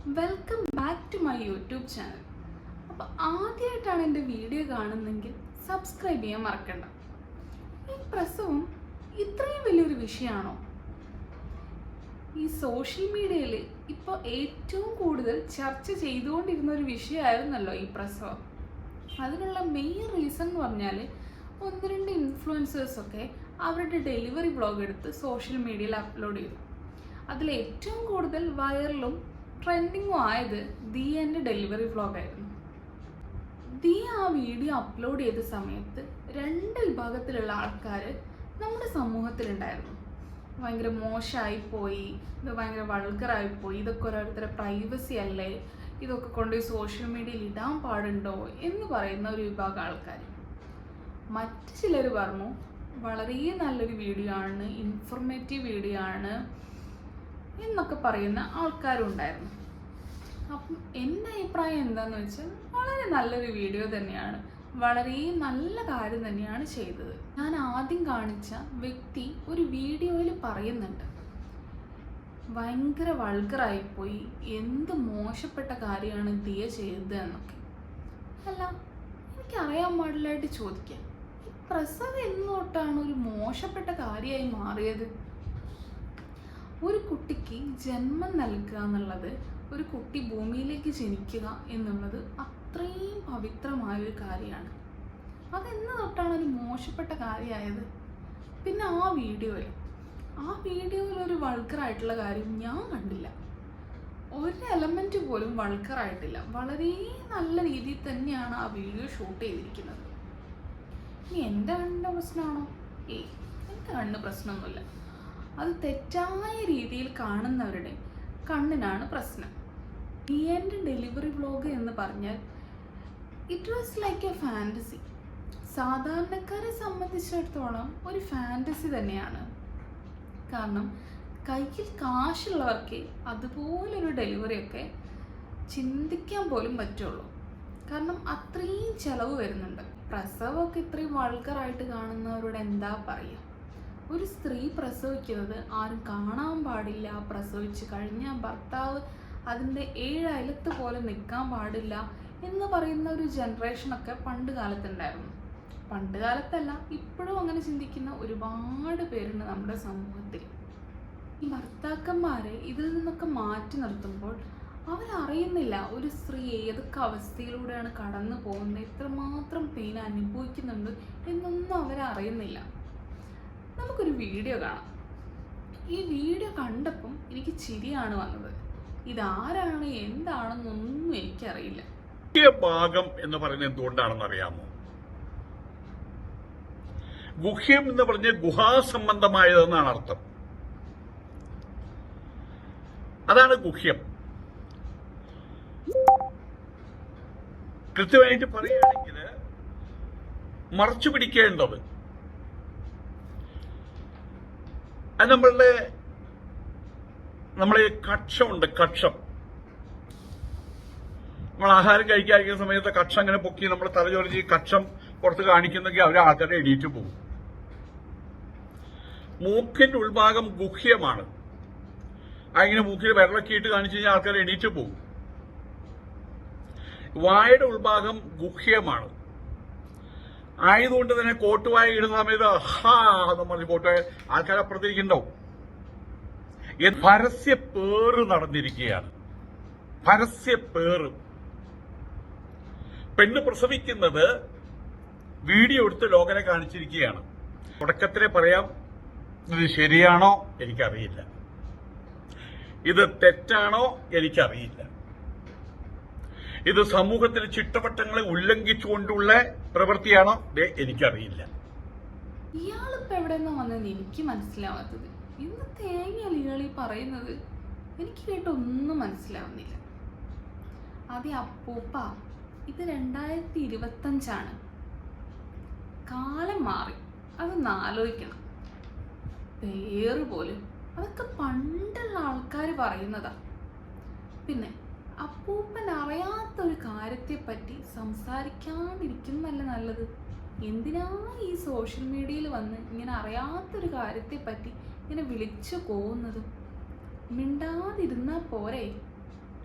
Welcome back to my YouTube channel അപ്പോൾ ആദ്യമായിട്ടാണ് എന്റെ വീഡിയോ കാണുന്നെങ്കിൽ സബ്സ്ക്രൈബ് ചെയ്യാൻ മറക്കണ്ട. ഈ പ്രസവം ഇത്രയും വലിയൊരു വിഷയമാണോ ഈ സോഷ്യൽ മീഡിയയിൽ ഇപ്പോൾ ഏറ്റവും കൂടുതൽ ചർച്ച ചെയ്തുകൊണ്ടിരുന്ന ഒരു വിഷയമായിരുന്നല്ലോ ഈ പ്രസവം. അതിനുള്ള മെയിൻ റീസൺ എന്ന് പറഞ്ഞാൽ ഒന്ന് രണ്ട് ഇൻഫ്ലുവൻസേഴ്സൊക്കെ അവരുടെ ഡെലിവറി ബ്ലോഗ് എടുത്ത് സോഷ്യൽ മീഡിയയിൽ അപ്ലോഡ് ചെയ്തു. അതിൽ ഏറ്റവും കൂടുതൽ വൈറലും ട്രെൻഡിങ്ങും ആയത് ദിയന്റെ ഡെലിവറി ആയിരുന്നു. ദിയ ആ വീഡിയോ അപ്ലോഡ് ചെയ്ത സമയത്ത് രണ്ട് വിഭാഗത്തിലുള്ള ആൾക്കാർ നമ്മുടെ സമൂഹത്തിലുണ്ടായിരുന്നു. ഭയങ്കര മോശമായി പോയി ഇത് ഭയങ്കര വൾഗറായി പോയി ഇതൊക്കെ ഓരോരുത്തരുടെ പ്രൈവസി അല്ലേ ഇതൊക്കെ കൊണ്ടുപോയി സോഷ്യൽ മീഡിയയിൽ ഇടാൻ പാടുണ്ടോ എന്ന് പറയുന്ന ഒരു വിഭാഗം ആൾക്കാർ മറ്റു ചിലർ പറഞ്ഞു വളരെ നല്ലൊരു വീഡിയോ ആണ് ഇൻഫോർമേറ്റീവ് വീഡിയോ ആണ് എന്നൊക്കെ പറയുന്ന ആൾക്കാരും ഉണ്ടായിരുന്നു അപ്പം എന്റെ അഭിപ്രായം എന്താന്ന് വെച്ചാൽ വളരെ നല്ലൊരു വീഡിയോ തന്നെയാണ്. വളരെ നല്ല കാര്യം തന്നെയാണ് ചെയ്തത്. ഞാൻ ആദ്യം കാണിച്ച വ്യക്തി ഒരു വീഡിയോയിൽ പറയുന്നുണ്ട്. ഭയങ്കര വൾഗറായിപ്പോയി. എന്ത് മോശപ്പെട്ട കാര്യമാണ് ദിയ ചെയ്തത് എന്നൊക്കെ. അല്ല എനിക്ക് അറിയാൻ പാടില്ലായിട്ട് ചോദിക്കാം. പ്രസവം എന്ന് തൊട്ടാണ് ഒരു മോശപ്പെട്ട കാര്യമായി മാറിയത്. ഒരു കുട്ടിക്ക് ജന്മം നൽകുക എന്നുള്ളത് ഒരു കുട്ടി ഭൂമിയിലേക്ക് ജനിക്കുക എന്നുള്ളത് അത്രയും പവിത്രമായ ഒരു കാര്യമാണ്. അതെന്ന് തൊട്ടാണ് ഒരു മോശപ്പെട്ട കാര്യമായത്. പിന്നെ ആ വീഡിയോയിൽ ആ വീഡിയോയിൽ ഒരു വൾക്കറായിട്ടുള്ള കാര്യം ഞാൻ കണ്ടില്ല. ഒരു എലമെന്റ് പോലും വൾക്കറായിട്ടില്ല വളരെ നല്ല രീതിയിൽ തന്നെയാണ് ആ വീഡിയോ ഷൂട്ട് ചെയ്തിരിക്കുന്നത്. ഇനി എന്റെ കണ്ണിന്റെ പ്രശ്നമാണോ? ഏയ് എന്റെ കണ്ണ് പ്രശ്നമൊന്നുമില്ല. അത് തെറ്റായ രീതിയിൽ കാണുന്നവരുടെ കണ്ണിനാണ് പ്രശ്നം. എന്റെ ഡെലിവറി വ്ലോഗ് എന്ന് പറഞ്ഞാൽ it was like a fantasy സാധാരണക്കാരെ സംബന്ധിച്ചിടത്തോളം ഒരു ഫാന്റസി തന്നെയാണ്. കാരണം കയ്യിൽ കാശുള്ളവർക്ക് അതുപോലൊരു ഡെലിവറിയൊക്കെ ചിന്തിക്കാൻ പോലും പറ്റുള്ളൂ. കാരണം അത്രയും ചിലവ് വരുന്നുണ്ട്. പ്രസവമൊക്കെ ഇത്രയും വൾക്കറായിട്ട് കാണുന്നവരോട് എന്താ പറയുക ഒരു സ്ത്രീ പ്രസവിക്കുന്നത് ആരും കാണാൻ പാടില്ല പ്രസവിച്ച് കഴിഞ്ഞാൽ ഭർത്താവ് അതിന്റെ ഏഴ് പോലെ നിൽക്കാൻ പാടില്ല എന്ന് പറയുന്ന ഒരു ജനറേഷനൊക്കെ പണ്ട് കാലത്തുണ്ടായിരുന്നു. പണ്ട് കാലത്തല്ല ഇപ്പോഴും അങ്ങനെ ചിന്തിക്കുന്ന ഒരുപാട് പേരുണ്ട് നമ്മുടെ സമൂഹത്തിൽ. ഈ ഭർത്താക്കന്മാരെ ഇതിൽ നിന്നൊക്കെ മാറ്റി നിർത്തുമ്പോൾ അവരറിയുന്നില്ല ഒരു സ്ത്രീ ഏതൊക്കെ അവസ്ഥയിലൂടെയാണ് കടന്നു പോകുന്നത് എത്രമാത്രം പെയിൻ അനുഭവിക്കുന്നുണ്ട് എന്നൊന്നും അവരറിയുന്നില്ല. നമുക്കൊരു വീഡിയോ കാണാം. ഈ വീഡിയോ കണ്ടപ്പം എനിക്ക് ചിരിയാണ് വന്നത്. ഇതാരാണ് എന്താണെന്നൊന്നും എനിക്കറിയില്ല. ഭാഗം എന്ന് പറയുന്നത് എന്തുകൊണ്ടാണെന്ന് അറിയാമോ ഗുഹ്യം എന്ന് പറഞ്ഞ ഗുഹാസംബന്ധമായതെന്നാണ് അർത്ഥം. അതാണ് ഗുഹ്യം. കൃത്യമായിട്ട് പറയുകയാണെങ്കിൽ മറച്ചു പിടിക്കേണ്ടത് അത് നമ്മളുടെ നമ്മളെ കക്ഷമുണ്ട് കക്ഷം. നമ്മൾ ആഹാരം കഴിക്കാതിരിക്കുന്ന സമയത്ത് കക്ഷം അങ്ങനെ പൊക്കി നമ്മൾ തലചൊറിച്ച് കക്ഷം പുറത്ത് കാണിക്കുന്നെങ്കിൽ അവർ ആൾക്കാരെ എണീറ്റ് പോകും. മൂക്കിന്റെ ഉൾഭാഗം ഗുഹ്യമാണ്. അങ്ങനെ മൂക്കിൽ വിരളൊക്കെ ഇട്ട് കാണിച്ചു കഴിഞ്ഞാൽ ആൾക്കാർ എണീറ്റ് പോകും. വായുടെ ഉൾഭാഗം ഗുഹ്യമാണ്. ആയതുകൊണ്ട് തന്നെ കോട്ടുവായ ഇടുന്ന സമയത്ത് ഹാ പറഞ്ഞ് കോട്ടുവായ ആൾക്കാർ അപ്പുറത്തിരിക്കുന്നുണ്ടാവും. പരസ്യ പേറ് നടന്നിരിക്കുകയാണ്. പരസ്യ പേറ്. പെണ്ണ് പ്രസവിക്കുന്നത് വീഡിയോ എടുത്ത് ലോകനെ കാണിച്ചിരിക്കുകയാണ്. തുടക്കത്തിലെ പറയാം ഇത് ശരിയാണോ എനിക്കറിയില്ല. ഇത് തെറ്റാണോ എനിക്കറിയില്ല. ഇത് സമൂഹത്തിലെ ചിട്ടവട്ടങ്ങളെ ഉല്ലംഘിച്ചുകൊണ്ടുള്ള പ്രവൃത്തിയാണോ? എനിക്കറിയില്ല. ഇയാളിപ്പോ എവിടെ നിന്നാ വന്നതെന്ന് എനിക്ക് മനസ്സിലാവാത്തത്. ഇന്ന് തേങ്ങയല്ല ഇയാൾ ഈ പറയുന്നത്? എനിക്ക് കേട്ടൊന്നും മനസ്സിലാവുന്നില്ല. അതെ അപ്പൂപ്പ ഇത് രണ്ടായിരത്തി ഇരുപത്തഞ്ചാണ് കാലം മാറി അതൊന്ന് ആലോചിക്കണം. പേര് പോലും അതൊക്കെ പണ്ടുള്ള ആൾക്കാർ പറയുന്നതാ. പിന്നെ അപ്പൂപ്പൻ അറിയാത്ത ഒരു കാര്യത്തെപ്പറ്റി സംസാരിക്കാണ്ടിരിക്കുന്നല്ല നല്ലത്. എന്തിനാ ഈ സോഷ്യൽ മീഡിയയിൽ വന്ന് ഇങ്ങനെ അറിയാത്തൊരു കാര്യത്തെപ്പറ്റി ഇങ്ങനെ വിളിച്ചു പോകുന്നത് മിണ്ടാതിരുന്നാൽ പോരെ.